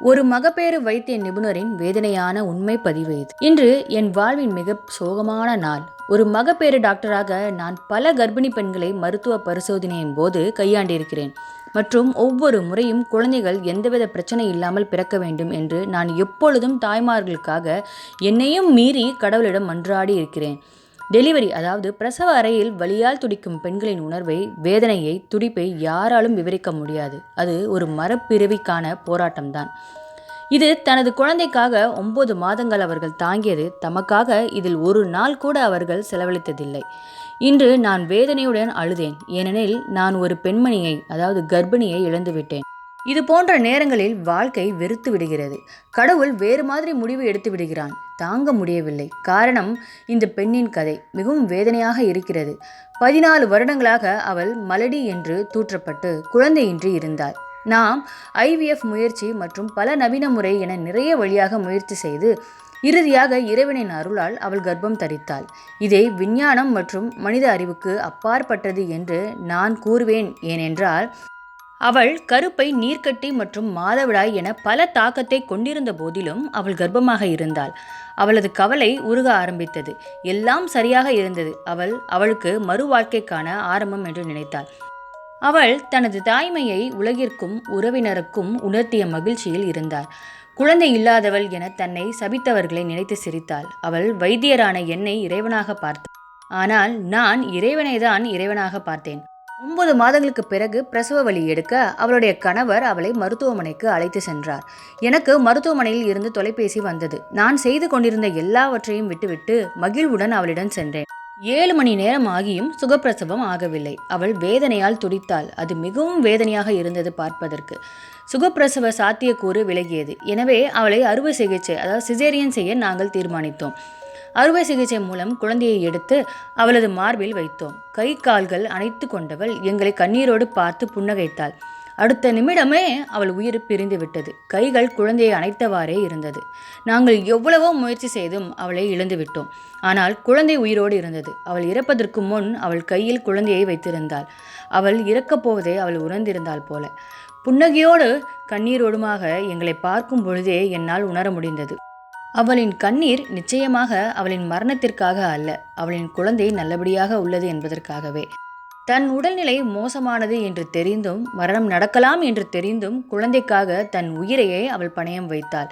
ஒரு மகப்பேறு வைத்திய நிபுணரின் வேதனையான உண்மை பதிவு இது. இன்று என் வாழ்வின் மிக சோகமான நாள். ஒரு மகப்பேறு டாக்டராக நான் பல கர்ப்பிணி பெண்களை மருத்துவ பரிசோதனையின் போது கையாண்டிருக்கிறேன். மற்றும் ஒவ்வொரு முறையும் குழந்தைகள் எந்தவித பிரச்சனை இல்லாமல் பிறக்க வேண்டும் என்று நான் எப்பொழுதும் தாய்மார்களுக்காக என்னையும் மீறி கடவுளிடம் மன்றாடி இருக்கிறேன். டெலிவரி அதாவது பிரசவ அறையில் வலியால் துடிக்கும் பெண்களின் உணர்வை வேதனையை துடிப்பை யாராலும் விவரிக்க முடியாது. அது ஒரு மரப்பிறவிக்கான போராட்டம்தான். இது தனது குழந்தைக்காக ஒன்பது மாதங்கள் அவர்கள் தாங்கியது. தமக்காக இதில் ஒரு நாள் கூட அவர்கள் செலவழித்ததில்லை. இன்று நான் வேதனையுடன் அழுதேன். ஏனெனில் நான் ஒரு பெண்மணியை அதாவது கர்ப்பிணியை இழந்துவிட்டேன். இது போன்ற நேரங்களில் வாழ்க்கை வெறுத்து விடுகிறது. கடவுள் வேறு மாதிரி முடிவு எடுத்து விடுகிறான். தாங்க முடியவில்லை. காரணம் இந்த பெண்ணின் கதை. மிகவும் வேதனையாக இருக்கிறது. பதினாலு வருடங்களாக அவள் மலடி என்று தூற்றப்பட்டு குழந்தையின்றி இருந்தாள். நாம் ஐவிஎஃப் முயற்சி மற்றும் பல நவீன முறை என நிறைய வழியாக முயற்சி செய்து இறுதியாக இறைவனின் அருளால் அவள் கர்ப்பம் தரித்தாள். இதை விஞ்ஞானம் மற்றும் மனித அறிவுக்கு அப்பாற்பட்டது என்று நான் கூறுவேன். ஏனென்றால் அவள் கருப்பை நீர்க்கட்டி மற்றும் மாதவிடாய் என பல தாக்கத்தை கொண்டிருந்த போதிலும் அவள் கர்ப்பமாக இருந்தாள். அவளது கவலை உருக ஆரம்பித்தது. எல்லாம் சரியாக இருந்தது. அவள் அவளுக்கு மறு வாழ்க்கைக்கான ஆரம்பம் என்று நினைத்தாள். அவள் தனது தாய்மையை உலகிற்கும் உறவினருக்கும் உணர்த்திய மகிழ்ச்சியில் இருந்தாள். குழந்தை இல்லாதவள் என தன்னை சபித்தவர்களை நினைத்து சிரித்தாள். அவள் வைத்தியரான என்னை இறைவனாக பார்த்தாள். ஆனால் நான் இறைவனை தான் இறைவனாக பார்த்தேன். ஒன்பது மாதங்களுக்கு பிறகு பிரசவ வலி எடுக்க அவளுடைய கணவர் அவளை மருத்துவமனைக்கு அழைத்து சென்றார். எனக்கு மருத்துவமனையில் இருந்து தொலைபேசி வந்தது. நான் செய்து கொண்டிருந்த எல்லாவற்றையும் விட்டுவிட்டு மகிழ்வுடன் அவளிடம் சென்றேன். ஏழு மணி நேரம் ஆகியும் சுகப்பிரசவம் ஆகவில்லை. அவள் வேதனையால் துடித்தாள். அது மிகவும் வேதனையாக இருந்தது பார்ப்பதற்கு. சுகப்பிரசவ சாத்தியக்கூறு விலகியது. எனவே அவளை அறுவை சிகிச்சை அதாவது சிசேரியன் செய்ய நாங்கள் தீர்மானித்தோம். அறுவை சிகிச்சை மூலம் குழந்தையை எடுத்து அவளது மார்பில் வைத்தோம். கை கால்கள் அணைத்து கொண்டவள் எங்களை கண்ணீரோடு பார்த்து புன்னகைத்தாள். அடுத்த நிமிடமே அவள் உயிர் பிரிந்து விட்டது. கைகள் குழந்தையை அணைத்தவாறே இருந்தது. நாங்கள் எவ்வளவோ முயற்சி செய்தும் அவளை இழந்து விட்டோம். ஆனால் குழந்தை உயிரோடு இருந்தது. அவள் இறப்பதற்கு முன் அவள் கையில் குழந்தையை வைத்திருந்தாள். அவள் இறக்கப் போவதை அவள் உணர்ந்திருந்தாள் போல. புன்னகையோடு கண்ணீரோடுமாக எங்களை பார்க்கும் பொழுதே என்னால் உணர முடிந்தது. அவளின் கண்ணீர் நிச்சயமாக அவளின் மரணத்திற்காக அல்ல அவளின் குழந்தை நல்லபடியாக உள்ளது என்பதற்காகவே. தன் உடல்நிலை மோசமானது என்று தெரிந்தும் மரணம் நடக்கலாம் என்று தெரிந்தும் குழந்தைக்காக தன் உயிரையே அவள் பணயம் வைத்தாள்.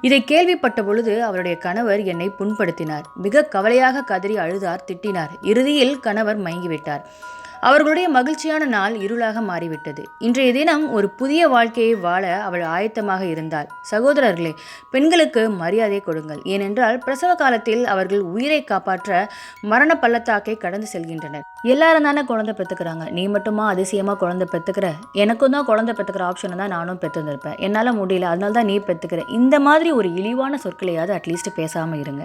இதை கேள்விப்பட்ட பொழுது அவளுடைய கணவர் என்னை புண்படுத்தினார். மிக கவலையாக கதறி அழுதார் திட்டினார். இறுதியில் கணவர் மயங்கிவிட்டார். அவர்களுடைய மகிழ்ச்சியான நாள் இருளாக மாறிவிட்டது. இன்றைய தினம் ஒரு புதிய வாழ்க்கையை வாழ அவள் ஆயத்தமாக இருந்தாள். சகோதரர்களே பெண்களுக்கு மரியாதை கொடுங்கள். ஏனென்றால் பிரசவ காலத்தில் அவர்கள் உயிரை காப்பாற்ற மரண பள்ளத்தாக்கை கடந்து செல்கின்றனர். எல்லாரும் தானே குழந்தை பெற்றுக்கிறாங்க. நீ மட்டுமா அதிசயமாக குழந்தை பெற்றுக்கிற? எனக்கும் தான் குழந்தை பெற்றுக்கிற ஆப்ஷனை தான் நானும் பெற்றுந்திருப்பேன் என்னால் முடியல. அதனால தான் நீ பெற்றுக்கிற. இந்த மாதிரி ஒரு இழிவான சொற்களையாவது அட்லீஸ்ட் பேசாமல் இருங்க.